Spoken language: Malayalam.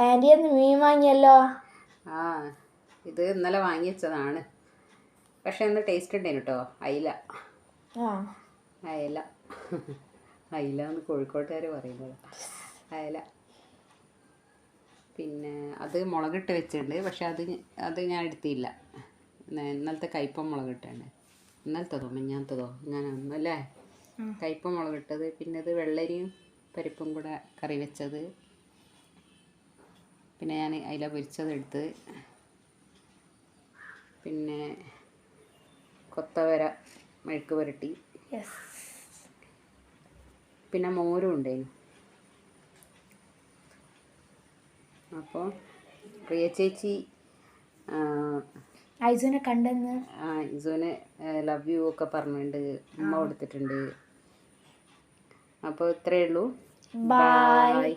ആന്റി ഒന്ന് മീൻ വാങ്ങിയല്ലോ. ആ ഇത് ഇന്നലെ വാങ്ങി വെച്ചതാണ്. പക്ഷെ ഇന്ന് ടേസ്റ്റ് ഉണ്ടായിരുന്നു കേട്ടോ അയില. ആ. അയല. അയില എന്ന് കോഴിക്കോട്ടുകാർ പറയുന്നത്. അയല. പിന്നെ അത് മുളകിട്ട് വെച്ചിട്ടുണ്ട് പക്ഷെ അത് അത് ഞാൻ എടുത്തില്ല. ഇന്ന- ഇന്നലത്തെ കയ്പ മുളകിട്ടുണ്ട് ഇന്നലത്തതോ മിഞ്ഞാത്തതോ ഞാൻ അല്ലേ? കയ്പ മുളകിട്ടത് പിന്നെ അത് വെള്ളരിയും പരിപ്പും കൂടെ കറി വെച്ചത്. പിന്നെ ഞാൻ അയില പൊരിച്ചതെടുത്ത് പിന്നെ കൊത്തവര മെഴുക്ക് പുരട്ടി. പിന്നെ മോരും ഉണ്ടായിരുന്നു അപ്പോൾ പ്രിയ ചേച്ചി ഐസോനെ കണ്ടെന്ന്? ആ, ഇസുവിന് ലവ് യു ഒക്കെ പറഞ്ഞിട്ടുണ്ട് ഉമ്മ കൊടുത്തിട്ടുണ്ട്. അപ്പോൾ ഇത്രയേ ഉള്ളൂ. Bye.